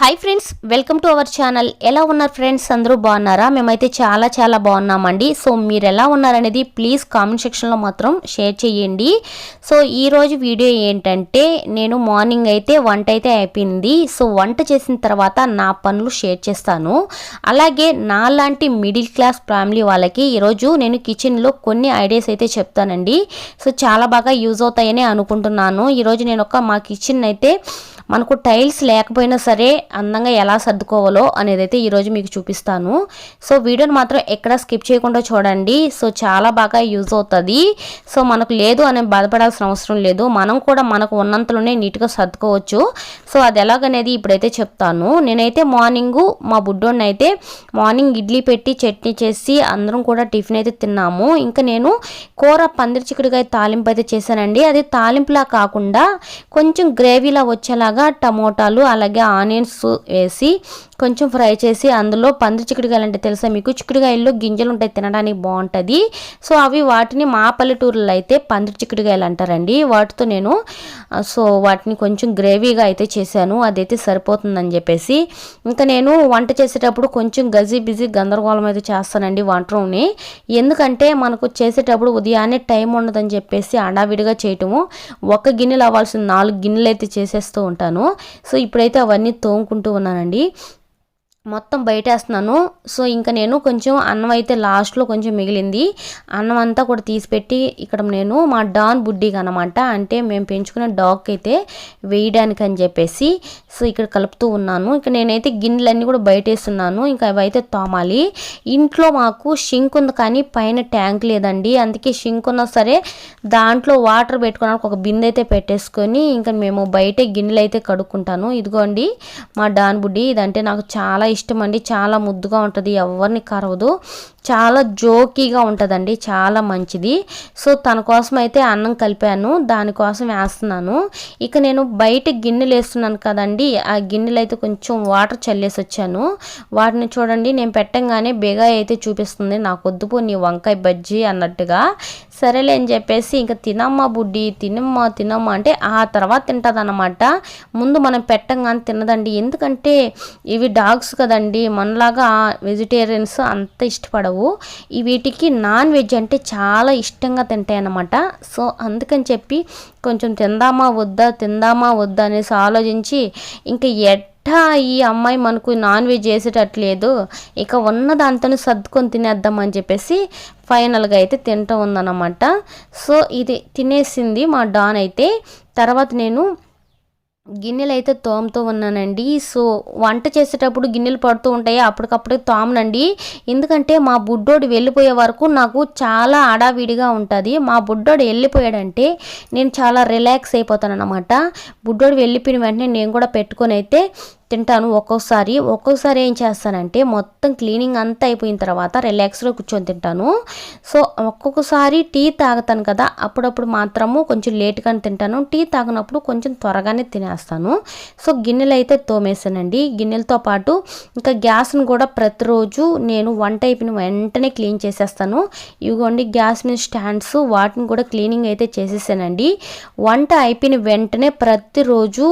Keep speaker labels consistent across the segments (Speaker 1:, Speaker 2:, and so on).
Speaker 1: Hi friends welcome to our channel ఎలా ఉన్నారు friends అందరూ బాగున్నారా? మేమైతే చాలా చాలా బాగున్నామండి. సో మీరు ఎలా ఉన్నారనేది ప్లీజ్ కామెంట్ సెక్షన్లో మాత్రం షేర్ చేయండి. సో ఈరోజు వీడియో ఏంటంటే నేను మార్నింగ్ అయితే వంట అయితే అయిపోయింది. సో వంట చేసిన తర్వాత నా పనులు షేర్ చేస్తాను. అలాగే నాలాంటి మిడిల్ క్లాస్ ఫ్యామిలీ వాళ్ళకి ఈరోజు నేను కిచెన్లో కొన్ని ఐడియాస్ అయితే చెప్తానండి. సో చాలా బాగా యూజ్ అవుతాయని అనుకుంటున్నాను. ఈరోజు నేను ఒక మా కిచెన్ అయితే మనకు టైల్స్ లేకపోయినా సరే అందంగా ఎలా సర్దుకోవాలో అనేది అయితే ఈరోజు మీకు చూపిస్తాను. సో వీడియోని మాత్రం ఎక్కడ స్కిప్ చేయకుండా చూడండి. సో చాలా బాగా యూజ్ అవుతుంది. సో మనకు లేదు అని బాధపడాల్సిన అవసరం లేదు. మనం కూడా మనకు ఉన్నంతలోనే నీట్గా సర్దుకోవచ్చు. సో అది ఎలాగనేది ఇప్పుడైతే చెప్తాను. నేనైతే మార్నింగ్ మా బుడ్డోని అయితే మార్నింగ్ ఇడ్లీ పెట్టి చట్నీ చేసి అందరం కూడా టిఫిన్ అయితే తిన్నాము. ఇంకా నేను కూర పందిరి చిక్కుడుకాయ తాలింపు అయితే చేశానండి. అది తాలింపులా కాకుండా కొంచెం గ్రేవీలా వచ్చేలాగా టమోటాలు అలాగే ఆనియన్స్ వేసి కొంచెం ఫ్రై చేసి అందులో పందిరి చిక్కుడుకాయలు అంటే తెలుసా మీకు? చిక్కుడుకాయల్లో గింజలు ఉంటాయి తినడానికి బాగుంటుంది. సో అవి వాటిని మా పల్లెటూరులో అయితే పందిరి చిక్కుడుకాయలు అంటారండి. వాటితో నేను సో వాటిని కొంచెం గ్రేవీగా అయితే చేశాను. అదైతే సరిపోతుందని చెప్పేసి. ఇంకా నేను వంట చేసేటప్పుడు కొంచెం గజీ బిజీ గందరగోళం అయితే చేస్తానండి వంట రూమ్ని ఎందుకంటే మనకు చేసేటప్పుడు ఉదయాన్నే టైం ఉండదని చెప్పేసి అడావిడిగా చేయటము ఒక గిన్నెలు అవ్వాల్సిన నాలుగు గిన్నెలు అయితే చేసేస్తూ ఉంటాను. సో ఇప్పుడైతే అవన్నీ తోముకుంటూ ఉన్నానండి. మొత్తం బయటేస్తున్నాను. సో ఇంకా నేను కొంచెం అన్నం అయితే లాస్ట్లో కొంచెం మిగిలింది. అన్నం అంతా కూడా తీసిపెట్టి ఇక్కడ నేను మా డాన్ బుడ్డికి అనమాట అంటే మేము పెంచుకునే డాగ్ అయితే వేయడానికి అని చెప్పేసి సో ఇక్కడ కలుపుతూ ఉన్నాను. ఇక్కడ నేనైతే గిన్నెలన్నీ కూడా బయటేస్తున్నాను. ఇంకా అవి అయితే తోమాలి. ఇంట్లో మాకు షింక్ ఉంది కానీ పైన ట్యాంక్ లేదండి. అందుకే షింక్ ఉన్నా సరే దాంట్లో వాటర్ పెట్టుకోవడానికి ఒక బిందె అయితే పెట్టేసుకొని ఇంకా మేము బయటే గిన్నెలు అయితే కడుక్కుంటాను. ఇదిగోండి మా డాన్ బుడ్డి ఇదంటే నాకు చాలా ఇష్టం అండి చాలా ముద్దుగా ఉంటుంది. ఎవరిని కరవదు. చాలా జోకీగా ఉంటుందండి చాలా మంచిది. సో తన కోసం అయితే అన్నం కలిపాను దానికోసం వేస్తున్నాను. ఇక నేను బయట గిన్నెలు వేస్తున్నాను కదండి ఆ గిన్నెలు అయితే కొంచెం వాటర్ చల్లేసి వచ్చాను. వాటిని చూడండి నేను పెట్టంగానే బేగా అయితే చూపిస్తుంది. నాకు వద్దుపో నీ వంకాయ బజ్జీ అన్నట్టుగా. సరేలే అని చెప్పేసి ఇంకా తినమ్మా బుడ్డి తినమ్మా తినమ్మా అంటే ఆ తర్వాత తింటుంది ముందు మనం పెట్టంగానే తినదండి. ఎందుకంటే ఇవి డాగ్స్ కదండి మనలాగా వెజిటేరియన్స్ అంత ఇష్టపడవు. ఉండవు వీటికి నాన్ వెజ్ అంటే చాలా ఇష్టంగా తింటాయి అన్నమాట సో అందుకని చెప్పి కొంచెం తిందామా వద్దా తిందామా వద్దా అనేసి ఆలోచించి ఇంకా ఎట్టా ఈ అమ్మాయి మనకు నాన్ వెజ్ చేసేటట్లేదు. ఇక ఉన్న దాంతో సర్దుకొని తినేద్దామని చెప్పేసి ఫైనల్గా అయితే తింటూ ఉందన్నమాట. సో ఇది తినేసింది మా డాన్ అయితే. తర్వాత నేను గిన్నెలు అయితే తోముతూ ఉన్నానండి. సో వంట చేసేటప్పుడు గిన్నెలు పడుతూ ఉంటాయి. అప్పటికప్పుడు తోమనండి. ఎందుకంటే మా బుడ్డోడు వెళ్ళిపోయే వరకు నాకు చాలా అడావిడిగా ఉంటుంది. మా బుడ్డోడు వెళ్ళిపోయాడంటే నేను చాలా రిలాక్స్ అయిపోతాను అనమాట బుడ్డోడు వెళ్ళిపోయిన వెంటనే నేను కూడా పెట్టుకొని అయితే తింటాను ఒక్కొక్కసారి ఒక్కొక్కసారి ఏం చేస్తానంటే మొత్తం క్లీనింగ్ అంతా అయిపోయిన తర్వాత రిలాక్స్గా కూర్చొని తింటాను. సో ఒక్కొక్కసారి టీ తాగుతాను కదా అప్పుడప్పుడు మాత్రము కొంచెం లేట్గానే తింటాను. టీ తాగినప్పుడు కొంచెం త్వరగానే తినేస్తాను. సో గిన్నెలు అయితే తోమేసానండి గిన్నెలతో పాటు ఇంకా గ్యాస్ను కూడా ప్రతిరోజు నేను వంట అయిపోయిన వెంటనే క్లీన్ చేసేస్తాను. ఇదిగోండి గ్యాస్ మీద స్టాండ్స్ వాటిని కూడా క్లీనింగ్ అయితే చేసేసానండి. వంట అయిపోయిన వెంటనే ప్రతిరోజు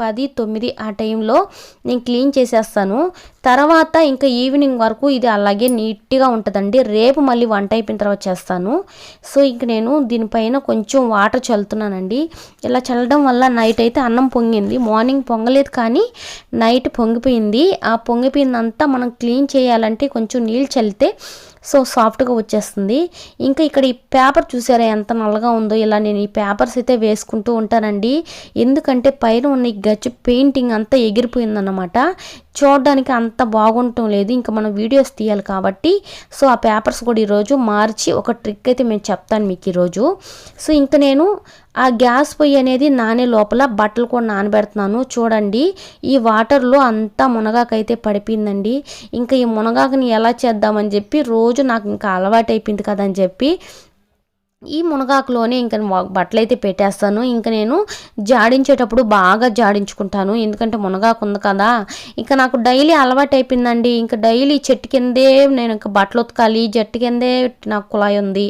Speaker 1: పది తొమ్మిది ఆ టైంలో నేను క్లీన్ చేసేస్తాను. తర్వాత ఇంకా ఈవినింగ్ వరకు ఇది అలాగే నీట్గా ఉంటుందండి. రేపు మళ్ళీ వంట అయిపోయిన తర్వాత చేస్తాను. సో ఇంక నేను దీనిపైన కొంచెం వాటర్ చల్లుతున్నానండి. ఇలా చల్లడం వల్ల నైట్ అయితే అన్నం పొంగింది. మార్నింగ్ పొంగలేదు కానీ నైట్ పొంగిపోయింది. ఆ పొంగిపోయిందంతా మనం క్లీన్ చేయాలంటే కొంచెం నీళ్ళు చల్లితే సో సాఫ్ట్గా వచ్చేస్తుంది. ఇంకా ఇక్కడ ఈ పేపర్ చూసారా ఎంత నల్లగా ఉందో? ఇలా నేను ఈ పేపర్స్ అయితే వేసుకుంటూ ఉంటానండి. ఎందుకంటే పైన ఉన్న ఈ గచ్చు పెయింటింగ్ అంతా ఎగిరిపోయిందన్నమాట. చూడడానికి అంత బాగుండటం లేదు. ఇంకా మనం వీడియోస్ తీయాలి కాబట్టి. సో ఆ పేపర్స్ కూడా ఈరోజు మార్చి ఒక ట్రిక్ అయితే మేము చెప్తాను మీకు ఈరోజు. సో ఇంకా నేను ఆ గ్యాస్ పొయ్యి అనేది నానే లోపల బట్టలు కూడా నానబెడుతున్నాను. చూడండి ఈ వాటర్లో అంతా మునగాకైతే పడిపోయిందండి. ఇంకా ఈ మునగాకుని ఎలా చేద్దామని చెప్పి రోజు నాకు ఇంకా అలవాటు అయిపోయింది కదా అని చెప్పి ఈ మునగాకులోనే ఇంకా బట్టలు అయితే పెట్టేస్తాను. ఇంకా నేను జాడించేటప్పుడు బాగా జాడించుకుంటాను. ఎందుకంటే మునగాకు ఉంది కదా. ఇంకా నాకు డైలీ అలవాటు అయిపోయిందండి ఇంకా డైలీ చెట్టు కిందే నేను ఇంకా బట్టలు ఉతకాలి జట్టు కిందే నాకు కుళాయి ఉంది.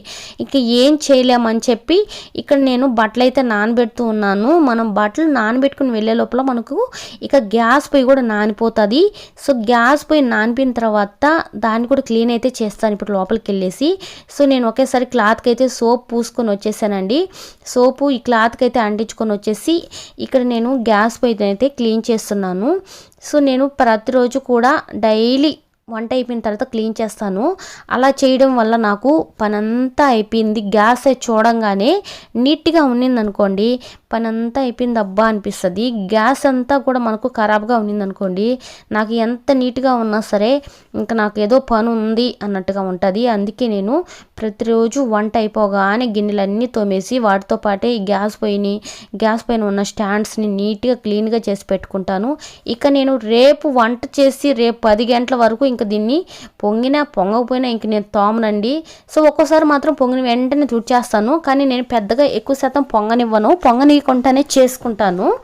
Speaker 1: ఇంకా ఏం చేయలేమని చెప్పి ఇక్కడ నేను బట్టలు అయితే నానబెడుతూ ఉన్నాను. మనం బట్టలు నానబెట్టుకుని వెళ్ళే లోపల మనకు ఇక గ్యాస్ పొయ్యి కూడా నానిపోతుంది. సో గ్యాస్ పొయ్యి నానిపోయిన తర్వాత దాన్ని కూడా క్లీన్ అయితే చేస్తాను. ఇప్పుడు లోపలికి వెళ్ళేసి సో నేను ఒకేసారి క్లాత్కి అయితే సోప్ పూసుకొని వచ్చేసానండి. సోపు ఈ క్లాత్కి అయితే అంటించుకొని వచ్చేసి ఇక్కడ నేను గ్యాస్ పొయ్యి అయితే క్లీన్ చేస్తున్నాను. సో నేను ప్రతిరోజు కూడా డైలీ వంట అయిపోయిన తర్వాత క్లీన్ చేస్తాను. అలా చేయడం వల్ల నాకు పనంతా అయిపోయింది. గ్యాస్ చూడంగానే నీట్గా ఉన్నింది అనుకోండి అయిపోయింది అబ్బా అనిపిస్తుంది. గ్యాస్ అంతా కూడా మనకు ఖరాబ్గా ఉన్నింది అనుకోండి నాకు ఎంత నీట్గా ఉన్నా సరే ఇంకా నాకు ఏదో పని ఉంది అన్నట్టుగా ఉంటుంది. అందుకే నేను ప్రతిరోజు వంట అయిపోగానే గిన్నెలన్నీ తోమేసి వాటితో పాటే ఈ గ్యాస్ పొయ్యిని గ్యాస్ పైన ఉన్న స్టాండ్స్ని నీట్గా క్లీన్గా చేసి పెట్టుకుంటాను. ఇక నేను రేపు వంట చేసి రేపు పది గంటల వరకు ఇంకా దీన్ని పొంగినా పొంగకపోయినా ఇంక నేను తోమనండి. సో ఒక్కోసారి మాత్రం పొంగిన వెంటనే తుడిచేస్తాను కానీ నేను పెద్దగా ఎక్కువ శాతం పొంగనివ్వను. పొంగనీయకుండానే చేసుకుంటాను.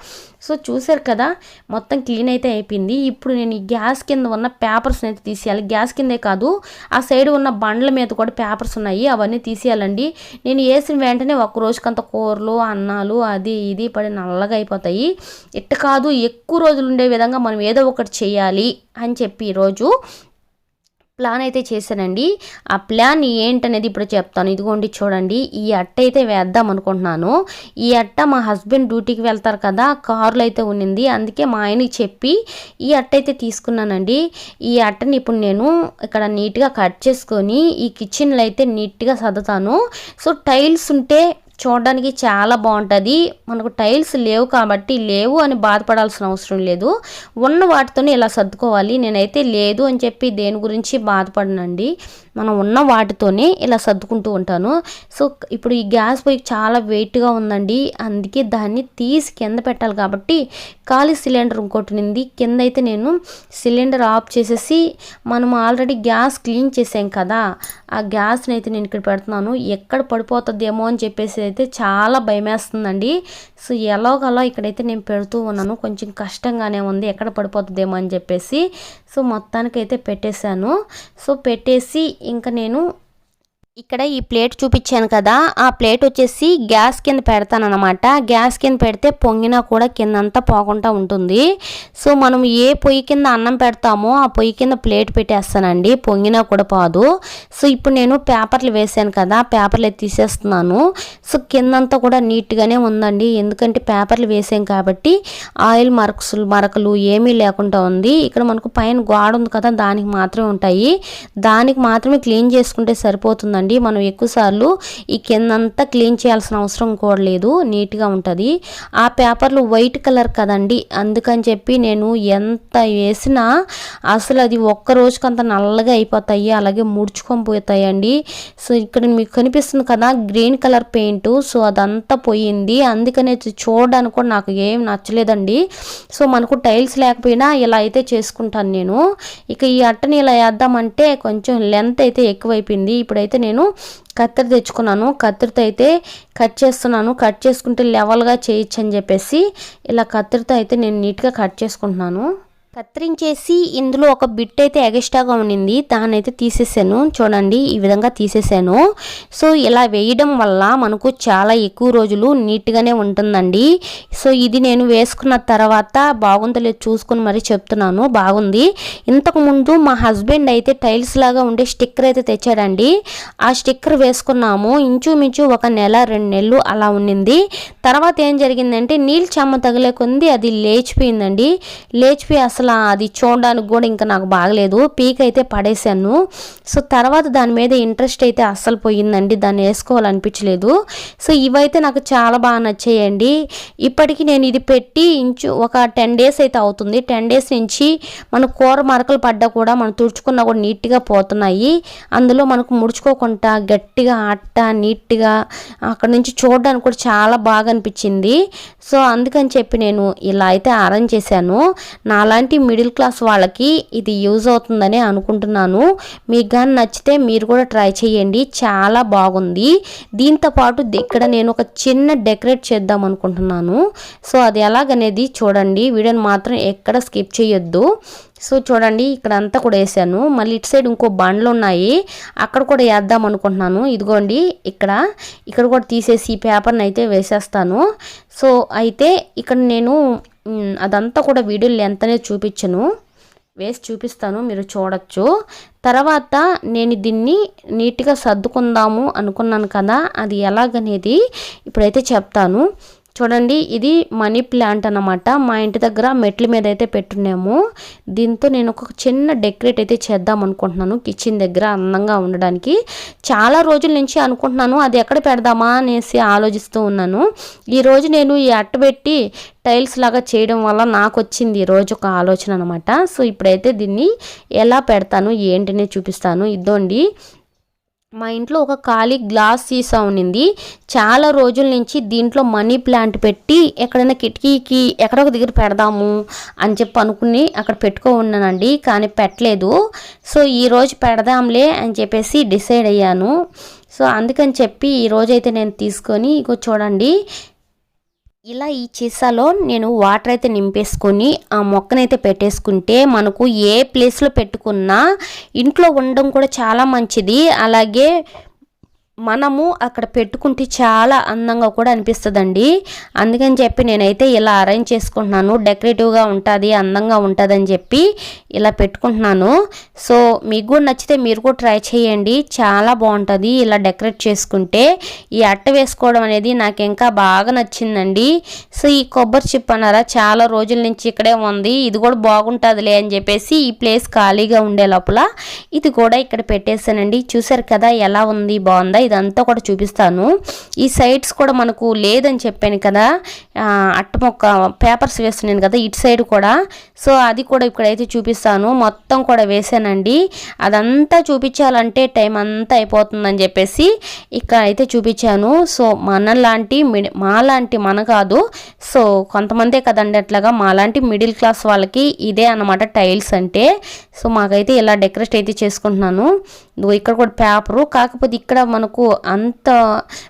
Speaker 1: సో చూసారు కదా మొత్తం క్లీన్ అయితే అయిపోయింది. ఇప్పుడు నేను ఈ గ్యాస్ కింద ఉన్న పేపర్స్ని అయితే తీసేయాలి. గ్యాస్ కిందే కాదు ఆ సైడ్ ఉన్న బండ్ల మీద కూడా పేపర్స్ ఉన్నాయి. అవన్నీ తీసేయాలండి. నేను వేసిన వెంటనే ఒక రోజుకంత కూరలు అన్నాలు అది ఇది పడి నల్లగా అయిపోతాయి. ఇట్ట కాదు ఎక్కువ రోజులు ఉండే విధంగా మనం ఏదో ఒకటి చేయాలి అని చెప్పి ఈరోజు ప్లాన్ అయితే చేశానండి. ఆ ప్లాన్ ఏంటనేది ఇప్పుడు చెప్తాను. ఇదిగోండి చూడండి. ఈ అట్ట అయితే వేద్దాం అనుకుంటున్నాను. ఈ అట్ట మా హస్బెండ్ డ్యూటీకి వెళ్తారు కదా కారులో అయితే ఉన్నింది. అందుకే మా ఆయనకి చెప్పి ఈ అట్ట అయితే తీసుకున్నానండి. ఈ అట్టని ఇప్పుడు నేను ఇక్కడ నీట్గా కట్ చేసుకొని ఈ కిచెన్లో అయితే నీట్గా సర్దుతాను. సో టైల్స్ ఉంటే చూడడానికి చాలా బాగుంటుంది. మనకు టైల్స్ లేవు కాబట్టి లేవు అని బాధపడాల్సిన అవసరం లేదు. ఉన్న వాటితోనే ఇలా సర్దుకోవాలి. నేనైతే లేదు అని చెప్పి దేని గురించి బాధపడనండి. మనం ఉన్న వాటితోనే ఇలా సర్దుకుంటూ ఉంటాను. సో ఇప్పుడు ఈ గ్యాస్ పొయ్యి చాలా వెయిట్గా ఉందండి. అందుకే దాన్ని తీసి కింద పెట్టాలి కాబట్టి ఖాళీ సిలిండర్ ఇంకోటి ఉంది కింద అయితే నేను సిలిండర్ ఆఫ్ చేసేసి మనం ఆల్రెడీ గ్యాస్ క్లీన్ చేసాం కదా ఆ గ్యాస్ని అయితే నేను ఇక్కడ పెడుతున్నాను. ఎక్కడ పడిపోతుందేమో అని చెప్పేసి అయితే చాలా భయమేస్తుందండి. సో ఎలాగలా ఇక్కడైతే నేను పెడుతూ ఉన్నాను. కొంచెం కష్టంగానే ఉంది. ఎక్కడ పడిపోతుందేమో అని చెప్పేసి. సో మొత్తానికైతే పెట్టేశాను. సో పెట్టేసి ఇంకా నేను ఇక్కడ ఈ ప్లేట్ చూపించాను కదా ఆ ప్లేట్ వచ్చేసి గ్యాస్ కింద పెడతానమాట గ్యాస్ కింద పెడితే పొంగినా కూడా కిందంతా పోకుండా ఉంటుంది. సో మనం ఏ పొయ్యి కింద అన్నం పెడతామో ఆ పొయ్యి కింద ప్లేట్ పెట్టేస్తానండి. పొంగినా కూడా పోదు. సో ఇప్పుడు నేను పేపర్లు వేసాను కదా పేపర్లు తీసేస్తున్నాను. సో కిందంతా కూడా నీట్గానే ఉందండి. ఎందుకంటే పేపర్లు వేసాం కాబట్టి ఆయిల్ మరక్స్ మరకలు ఏమీ లేకుండా ఉంది. ఇక్కడ మనకు పైన గోడ ఉంది కదా దానికి మాత్రమే ఉంటాయి. దానికి మాత్రమే క్లీన్ చేసుకుంటే సరిపోతుందండి. అండి మనం ఎక్కువసార్లు ఈ కిందంతా క్లీన్ చేయాల్సిన అవసరం కూడా లేదు. నీట్గా ఉంటుంది. ఆ పేపర్లు వైట్ కలర్ కదండి. అందుకని చెప్పి నేను ఎంత వేసినా అసలు అది ఒక్క రోజుకంత నల్లగా అయిపోతాయి. అలాగే ముడుచుకొని పోతాయండి. సో ఇక్కడ మీకు కనిపిస్తుంది కదా గ్రీన్ కలర్ పెయింట్. సో అదంతా పోయింది. అందుకనే చూడడానికి కూడా నాకు ఏం నచ్చలేదండి. సో మనకు టైల్స్ లేకపోయినా ఇలా అయితే చేసుకుంటాను నేను. ఇక ఈ అట్టని ఇలా వేద్దామంటే కొంచెం లెంత్ అయితే ఎక్కువైపోయింది. ఇప్పుడైతే నేను నేను కత్తిరి తెచ్చుకున్నాను. కత్తిరితో అయితే కట్ చేస్తున్నాను. కట్ చేసుకుంటే లెవెల్గా చేయొచ్చు అని చెప్పేసి ఇలా కత్తిరితో అయితే నేను నీట్గా కట్ చేసుకుంటున్నాను. కత్తిరించేసి ఇందులో ఒక బిట్ అయితే ఎగస్ట్రాగా ఉండింది దాన్ని అయితే తీసేసాను. చూడండి ఈ విధంగా తీసేసాను. సో ఇలా వేయడం వల్ల మనకు చాలా ఎక్కువ రోజులు నీట్గానే ఉంటుందండి. సో ఇది నేను వేసుకున్న తర్వాత బాగుందో లేదు చూసుకుని మరి చెప్తున్నాను. బాగుంది. ఇంతకుముందు మా హస్బెండ్ అయితే టైల్స్ లాగా ఉండే స్టిక్కర్ అయితే తెచ్చాడండి. ఆ స్టిక్కర్ వేసుకున్నాము. ఇంచుమించు ఒక నెల రెండు నెలలు అలా ఉండింది తర్వాత ఏం జరిగిందంటే నీళ్ళు చెమ్మ తగిలే కొంది అది లేచిపోయిందండి. లేచిపోయి అసలు అసలు అది చూడడానికి కూడా ఇంకా నాకు బాగలేదు. పీక్ అయితే పడేశాను. సో తర్వాత దాని మీద ఇంట్రెస్ట్ అయితే అస్సలు పోయిందండి. దాన్ని వేసుకోవాలనిపించలేదు. సో ఇవైతే నాకు చాలా బాగా నచ్చాయండి. ఇప్పటికీ నేను ఇది పెట్టి ఇంచు ఒక టెన్ డేస్ అయితే అవుతుంది. టెన్ డేస్ నుంచి మన కూర మరకలు పడ్డా కూడా మనం తుడుచుకున్నా కూడా నీట్గా పోతున్నాయి. అందులో మనకు ముడుచుకోకుండా గట్టిగా అట్ట నీట్గా అక్కడ నుంచి చూడడానికి కూడా చాలా బాగా అనిపించింది. సో అందుకని చెప్పి నేను ఇలా అయితే అరేంజ్ చేశాను. నాలాంటి మాలాంటి మిడిల్ క్లాస్ వాళ్ళకి ఇది యూజ్ అవుతుందని అనుకుంటున్నాను. మీకు కానీ నచ్చితే మీరు కూడా ట్రై చేయండి. చాలా బాగుంది. దీంతో పాటు ఇక్కడ నేను ఒక చిన్న డెకరేట్ చేద్దాం అనుకుంటున్నాను. సో అది ఎలాగనేది చూడండి. వీడియోని మాత్రం ఎక్కడ స్కిప్ చేయొద్దు. సో చూడండి ఇక్కడ అంతా కూడా వేసాను. మళ్ళీ ఇటు సైడ్ ఇంకో బండ్లు ఉన్నాయి. అక్కడ కూడా వేద్దాం అనుకుంటున్నాను. ఇదిగోండి ఇక్కడ ఇక్కడ కూడా తీసేసి ఈ పేపర్ని అయితే వేసేస్తాను. సో అయితే ఇక్కడ నేను అదంతా కూడా వీడియో లెంత్ అనేది చూపించను. వేసి చూపిస్తాను మీరు చూడొచ్చు. తర్వాత నేను దీన్ని నీట్గా సర్దుకుందాము అనుకున్నాను కదా అది ఎలాగనేది ఇప్పుడైతే చెప్తాను. చూడండి ఇది మనీ ప్లాంట్ అన్నమాట. మా ఇంటి దగ్గర మెట్ల మీద అయితే పెట్టున్నాము. దీంతో నేను ఒక చిన్న డెకరేట్ అయితే చేద్దాం అనుకుంటున్నాను కిచెన్ దగ్గర అందంగా ఉండడానికి. చాలా రోజుల నుంచి అనుకుంటున్నాను అది ఎక్కడ పెడదామా అనేసి ఆలోచిస్తూ ఉన్నాను. ఈరోజు నేను ఈ అట్ట పెట్టి టైల్స్ లాగా చేయడం వల్ల నాకు వచ్చింది ఈ రోజు ఒక ఆలోచన అనమాట సో ఇప్పుడైతే దీన్ని ఎలా పెడతాను ఏంటనే చూపిస్తాను. ఇదోండి మా ఇంట్లో ఒక ఖాళీ గ్లాస్ సీసా ఉన్నింది. చాలా రోజుల నుంచి దీంట్లో మనీ ప్లాంట్ పెట్టి ఎక్కడైనా కిటికీకి ఎక్కడో ఒక దగ్గర పెడదాము అని చెప్పి అనుకుని అక్కడ పెట్టుకో ఉన్నానండి కానీ పెట్టలేదు. సో ఈరోజు పెడదాంలే అని చెప్పేసి డిసైడ్ అయ్యాను. సో అందుకని చెప్పి ఈరోజైతే నేను తీసుకొని ఇగో చూడండి ఇలా ఈ చీసాలో నేను వాటర్ అయితే నింపేసుకొని ఆ మొక్కనైతే పెట్టేసుకుంటే మనకు ఏ ప్లేస్లో పెట్టుకున్నా ఇంట్లో ఉండడం కూడా చాలా మంచిది. అలాగే మనము అక్కడ పెట్టుకుంటే చాలా అందంగా కూడా అనిపిస్తుందండి. అందుకని చెప్పి నేనైతే ఇలా అరేంజ్ చేసుకుంటున్నాను. డెకరేటివ్గా ఉంటుంది అందంగా ఉంటుందని చెప్పి ఇలా పెట్టుకుంటున్నాను. సో మీకు కూడా నచ్చితే మీరు కూడా ట్రై చేయండి. చాలా బాగుంటుంది ఇలా డెకరేట్ చేసుకుంటే. ఈ అట్ట వేసుకోవడం అనేది నాకు ఇంకా బాగా నచ్చిందండి. సో ఈ కొబ్బరి చిప్ అన్నారా చాలా రోజుల నుంచి ఇక్కడే ఉంది. ఇది కూడా బాగుంటుందిలే అని చెప్పేసి ఈ ప్లేస్ ఖాళీగా ఉండే లోపల ఇది కూడా ఇక్కడ పెట్టేశానండి. చూసారు కదా ఎలా ఉంది బాగుందా ఇదంతా కూడా చూపిస్తాను. ఈ సైడ్స్ కూడా మనకు లేదని చెప్పాను కదా. ఆ, అట్ట మొక్క పేపర్స్ వేస్తున్నాను కదా ఇటు సైడ్ కూడా. సో అది కూడా ఇక్కడైతే చూపిస్తాను. మొత్తం కూడా వేసానండి. అదంతా చూపించాలంటే టైం అంతా అయిపోతుందని చెప్పేసి ఇక్కడ అయితే చూపించాను. సో మనలాంటి మిడి మాలాంటి మన కాదు. సో కొంతమందే కదండి అట్లాగా మాలాంటి మిడిల్ క్లాస్ వాళ్ళకి ఇదే అన్నమాట టైల్స్ అంటే. సో మాకైతే ఇలా డెకరేట్ అయితే చేసుకుంటున్నాను. ఇక్కడ కూడా పేపరు. కాకపోతే ఇక్కడ మనకు అంత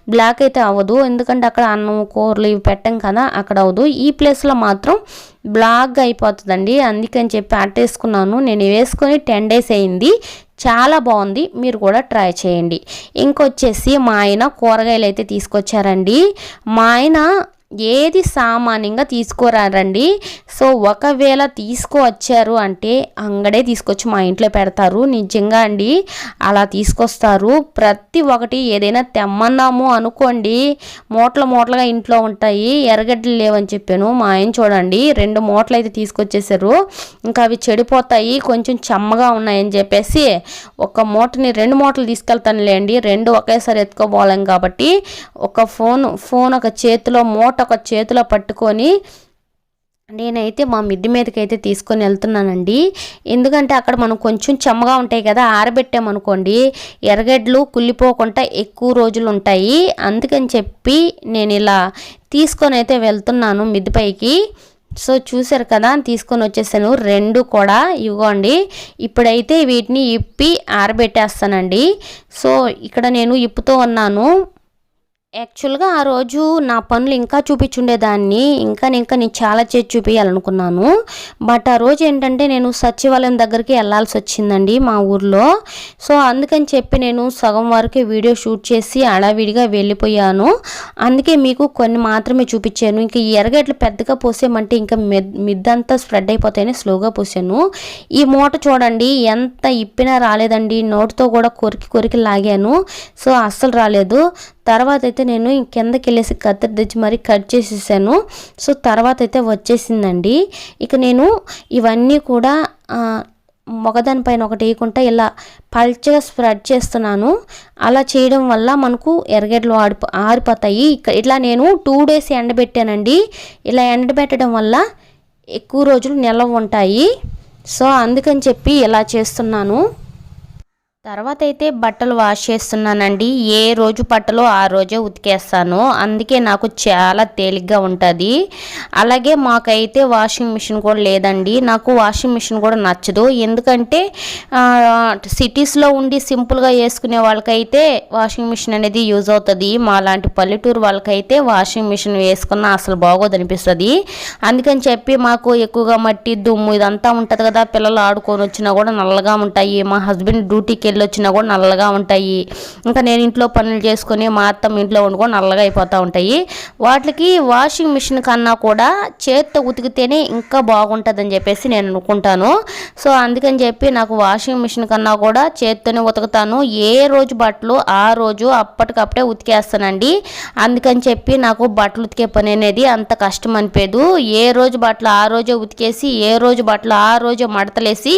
Speaker 1: బ్లాక్ అయితే అవ్వదు. ఎందుకంటే అక్కడ అన్నం కూరలు ఇవి పెట్టాం కదా అక్కడ అవ్వదు. ఈ ప్లేస్లో మాత్రం బ్లాక్గా అయిపోతుందండి. అందుకని చెప్పి అట్టేసుకున్నాను నేను వేసుకొని టెన్ డేస్ అయింది. చాలా బాగుంది. మీరు కూడా ట్రై చేయండి. ఇంకొచ్చేసి మా ఆయన కూరగాయలు అయితే తీసుకొచ్చారండి. మా ఆయన ఏది సామాన్యంగా తీసుకురారండి? సో ఒకవేళ తీసుకువచ్చారు అంటే అంగడే తీసుకొచ్చి మా ఇంట్లో పెడతారు. నిజంగా అండి అలా తీసుకొస్తారు. ప్రతి ఒక్కటి ఏదైనా తెమ్మన్నాము అనుకోండి మూటల మూటలుగా ఇంట్లో ఉంటాయి ఎర్రగడ్డలు లేవని చెప్పాను. మా ఆయన చూడండి రెండు మూటలు అయితే తీసుకొచ్చేసారు ఇంకా అవి చెడిపోతాయి కొంచెం చెమ్మగా ఉన్నాయని చెప్పేసి ఒక మూటని రెండు మూటలు తీసుకెళ్తానులేండి రెండు ఒకేసారి ఎత్తుకోబోలేం కాబట్టి ఒక ఫోన్ ఫోన్ ఒక చేతిలో మూట ఒక చేతిలో పట్టుకొని నేనైతే మా మిద్ది మీదకి అయితే తీసుకొని వెళ్తున్నానండి. ఎందుకంటే అక్కడ మనం కొంచెం చెమ్మగా ఉంటాయి కదా ఆరబెట్టామనుకోండి ఎర్రగడ్డలు కుళ్ళిపోకుండా ఎక్కువ రోజులు ఉంటాయి. అందుకని చెప్పి నేను ఇలా తీసుకొని అయితే వెళ్తున్నాను మిద్దిపైకి సో చూసారు కదా తీసుకొని వచ్చేసాను. రెండు కూడా ఇవ్వండి. ఇప్పుడైతే వీటిని ఇప్పి ఆరబెట్టేస్తానండి. సో ఇక్కడ నేను ఇప్పుతూ ఉన్నాను. యాక్చువల్గా ఆ రోజు నా పనులు ఇంకా చూపించుండేదాన్ని. ఇంకా ఇంకా నేను చాలా చేసి చూపించాలనుకున్నాను బట్ ఆ రోజు ఏంటంటే నేను సచివాలయం దగ్గరికి వెళ్ళాల్సి వచ్చిందండి మా ఊర్లో. సో అందుకని చెప్పి నేను సగం వరకే వీడియో షూట్ చేసి అడావిడిగా వెళ్ళిపోయాను. అందుకే మీకు కొన్ని మాత్రమే చూపించాను. ఇంకా ఎరగట్లు ఎర్రగడ్డలు పెద్దగా పోసామంటే ఇంకా మిద్ మిద్దంతా స్ప్రెడ్ అయిపోతాయని స్లోగా పోసాను. ఈ మూట చూడండి ఎంత ఇప్పినా రాలేదండి. నోటితో కూడా కొరికి కొరికి లాగాను. సో అస్సలు రాలేదు. తర్వాత అయితే నేను కిందకి వెళ్ళేసి కత్తిరి తెచ్చి మరీ కట్ చేసేసాను. సో తర్వాత అయితే వచ్చేసిందండి. ఇక నేను ఇవన్నీ కూడా మగదానిపైన ఒకదానిపైన ఒకటి వేయకుండా ఇలా పల్చగా స్ప్రెడ్ చేస్తున్నాను. అలా చేయడం వల్ల మనకు ఎర్రగడ్డలు ఆడి ఆరిపోతాయి. ఇక ఇట్లా నేను టూ డేస్ ఎండబెట్టానండి. ఇలా ఎండబెట్టడం వల్ల ఎక్కువ రోజులు నిల్వ ఉంటాయి. సో అందుకని చెప్పి ఇలా చేస్తున్నాను. తర్వాత అయితే బట్టలు వాష్ చేస్తున్నానండి. ఏ రోజు బట్టలు ఆ రోజే ఉతికేస్తాను. అందుకే నాకు చాలా తేలిగ్గా ఉంటుంది. అలాగే మాకైతే వాషింగ్ మిషన్ కూడా లేదండి. నాకు వాషింగ్ మిషన్ కూడా నచ్చదు. ఎందుకంటే సిటీస్లో ఉండి సింపుల్గా వేసుకునే వాళ్ళకైతే వాషింగ్ మిషన్ అనేది యూజ్ అవుతుంది. మా లాంటి పల్లెటూరు వాళ్ళకైతే వాషింగ్ మిషన్ వేసుకున్న అసలు బాగోదు అనిపిస్తుంది. అందుకని చెప్పి మాకు ఎక్కువగా మట్టి దుమ్ము ఇదంతా ఉంటుంది కదా. పిల్లలు ఆడుకొని వచ్చినా కూడా నల్లగా ఉంటాయి. మా హస్బెండ్ డ్యూటీకి నీళ్ళు వచ్చినా కూడా నల్లగా ఉంటాయి. ఇంకా నేను ఇంట్లో పనులు చేసుకొని మా అత్తం ఇంట్లో వండుకొని నల్లగా అయిపోతూ ఉంటాయి. వాటికి వాషింగ్ మిషన్ కన్నా కూడా చేత్తో ఉతికితేనే ఇంకా బాగుంటుందని చెప్పేసి నేను అనుకుంటాను. సో అందుకని చెప్పి నాకు వాషింగ్ మిషన్ కన్నా కూడా చేత్తోనే ఉతుకుతాను. ఏ రోజు బట్టలు ఆ రోజు అప్పటికప్పుడే ఉతికేస్తానండి. అందుకని చెప్పి నాకు బట్టలు ఉతికే పని అనేది అంత కష్టం అనిపేదు. ఏ రోజు బట్టలు ఆ రోజే ఉతికేసి ఏ రోజు బట్టలు ఆ రోజే మడతలేసి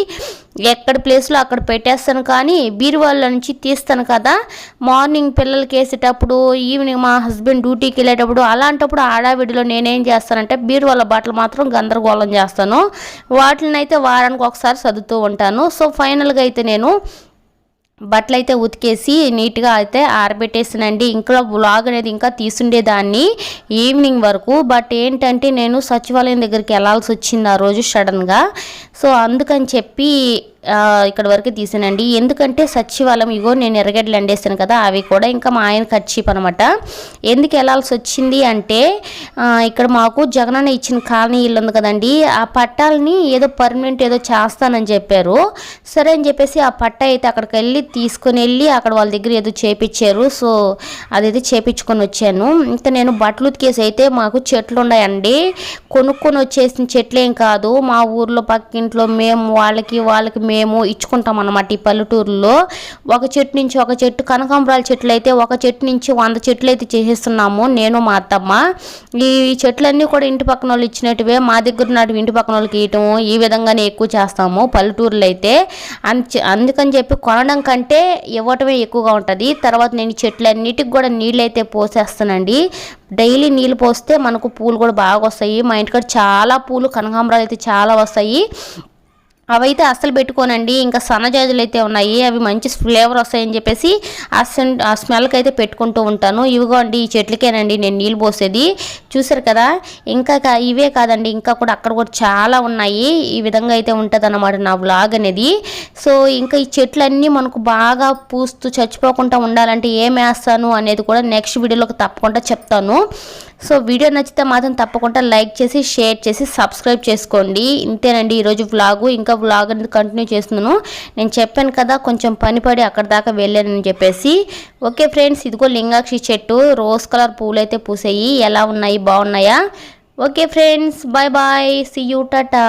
Speaker 1: ఎక్కడ ప్లేస్లో అక్కడ పెట్టేస్తాను కానీ బీరువాళ్ళ నుంచి తీస్తాను కదా. మార్నింగ్ పిల్లలకి వేసేటప్పుడు ఈవినింగ్ మా హస్బెండ్ డ్యూటీకి వెళ్ళేటప్పుడు అలాంటప్పుడు ఆడావిడిలో నేనేం చేస్తానంటే బీరువాళ్ళ బట్టలు మాత్రం గందరగోళం చేస్తాను. వాటిని అయితే వారానికి ఒకసారి చదువుతూ ఉంటాను. సో ఫైనల్గా అయితే నేను బట్టలు అయితే ఉతికేసి నీట్గా అయితే ఆరబెట్టేసానండి. ఇంకా వ్లాగ్ అనేది ఇంకా తీసుండేదాన్ని ఈవినింగ్ వరకు. బట్ ఏంటంటే నేను సచివాలయం దగ్గరికి వెళ్ళాల్సి వచ్చింది ఆ రోజు సడన్గా. సో అందుకని చెప్పి ఇక్కడ వరకు తీసానండి. ఎందుకంటే సచివాలయం ఇగో నేను ఎర్రగడ్డలు అండేస్తాను కదా అవి కూడా ఇంకా మా ఆయన ఖర్చీప్ అనమాట ఎందుకు వెళ్ళాల్సి వచ్చింది అంటే ఇక్కడ మాకు జగనన్న ఇచ్చిన కాలనీ ఇల్లు ఉంది కదండి ఆ పట్టాలని ఏదో పర్మనెంట్ ఏదో చేస్తానని చెప్పారు. సరే అని చెప్పేసి ఆ పట్ట అయితే అక్కడికి వెళ్ళి తీసుకుని వెళ్ళి అక్కడ వాళ్ళ దగ్గర ఏదో చేపించారు సో అదైతే చేపించుకొని వచ్చాను. ఇంకా నేను బట్టలు ఉతికేసి అయితే మాకు చెట్లు ఉన్నాయండి. కొనుక్కొని వచ్చేసిన చెట్లేం కాదు. మా ఊర్లో పక్కింట్లో మేము వాళ్ళకి వాళ్ళకి మేము మేము ఇచ్చుకుంటాం అన్నమాట ఈ పల్లెటూరులో. ఒక చెట్టు నుంచి ఒక చెట్టు కనకాంబరాల చెట్లు అయితే ఒక చెట్టు నుంచి వంద చెట్లు అయితే చేసేస్తున్నాము నేను మా అత్తమ్మ. ఈ చెట్లన్నీ కూడా ఇంటి పక్కన వాళ్ళు ఇచ్చినట్టువే మా దగ్గర నాటి ఇంటి పక్కన వాళ్ళకి ఇయటం ఈ విధంగానే ఎక్కువ చేస్తాము పల్లెటూరులో అయితే. అందుకని చెప్పి కొనడం కంటే ఇవ్వటమే ఎక్కువగా ఉంటుంది. తర్వాత నేను చెట్లన్నిటికి కూడా నీళ్ళు అయితే పోసేస్తానండి. డైలీ నీళ్ళు పోస్తే మనకు పూలు కూడా బాగా వస్తాయి. మా ఇంటికాడ చాలా పూలు కనకాంబరాలు అయితే చాలా వస్తాయి. అవైతే అస్సలు పెట్టుకోనండి. ఇంకా సన్నజాజులు అయితే ఉన్నాయి. అవి మంచి ఫ్లేవర్ వస్తాయని చెప్పేసి ఆ ఆ స్మెల్కి అయితే పెట్టుకుంటూ ఉంటాను. ఇవిగోండి ఈ చెట్లకేనండి నేను నీళ్ళు పోసేది. చూసారు కదా? ఇంకా ఇవే కాదండి. ఇంకా కూడా అక్కడ కూడా చాలా ఉన్నాయి. ఈ విధంగా అయితే ఉంటుంది నా బ్లాగ్ అనేది. సో ఇంకా ఈ చెట్లన్నీ మనకు బాగా పూస్తూ చచ్చిపోకుండా ఉండాలంటే ఏం వేస్తాను అనేది కూడా నెక్స్ట్ వీడియోలోకి తప్పకుండా చెప్తాను. సో వీడియో నచ్చితే మాత్రం తప్పకుండా లైక్ చేసి షేర్ చేసి సబ్స్క్రైబ్ చేసుకోండి. ఇంతేనండి ఈరోజు వ్లాగు. ఇంకా వ్లాగ్ అనేది కంటిన్యూ చేస్తున్నాను. నేను చెప్పాను కదా కొంచెం పని పడి అక్కడ దాకా వెళ్ళానని చెప్పేసి. ఓకే ఫ్రెండ్స్ ఇదిగో లింగాక్షి చెట్టు. రోజ్ కలర్ పూలు అయితే పూసాయి. ఎలా ఉన్నాయి? బాగున్నాయా? Okay friends bye bye see you Tata.